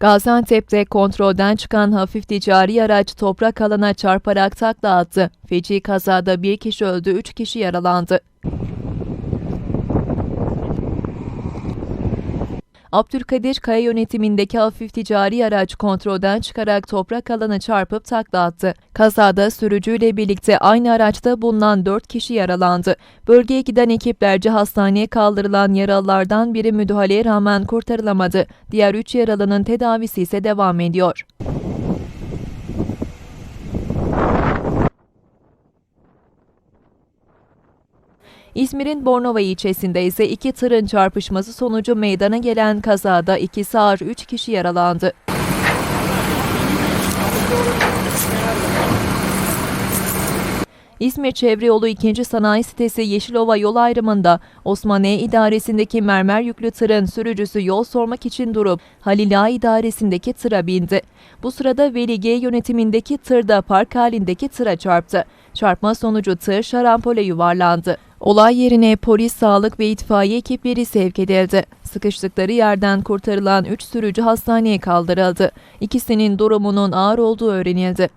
Gaziantep'te kontrolden çıkan hafif ticari araç toprak alana çarparak takla attı. Feci kazada bir kişi öldü, üç kişi yaralandı. Abdülkadir Kaya yönetimindeki hafif ticari araç kontrolden çıkarak toprak alana çarpıp takla attı. Kazada sürücüyle birlikte aynı araçta bulunan 4 kişi yaralandı. Bölgeye giden ekiplerce hastaneye kaldırılan yaralılardan biri müdahaleye rağmen kurtarılamadı. Diğer 3 yaralının tedavisi ise devam ediyor. İzmir'in Bornova ilçesinde ise iki tırın çarpışması sonucu meydana gelen kazada ikisi ağır 3 kişi yaralandı. İzmir Çevre Yolu 2. Sanayi Sitesi Yeşilova yol ayrımında Osmaniye idaresindeki mermer yüklü tırın sürücüsü yol sormak için durup Halil idaresindeki tıra bindi. Bu sırada Veli G yönetimindeki tır da park halindeki tıra çarptı. Çarpma sonucu tır şarampole yuvarlandı. Olay yerine polis, sağlık ve itfaiye ekipleri sevk edildi. Sıkıştıkları yerden kurtarılan 3 sürücü hastaneye kaldırıldı. İkisinin durumunun ağır olduğu öğrenildi.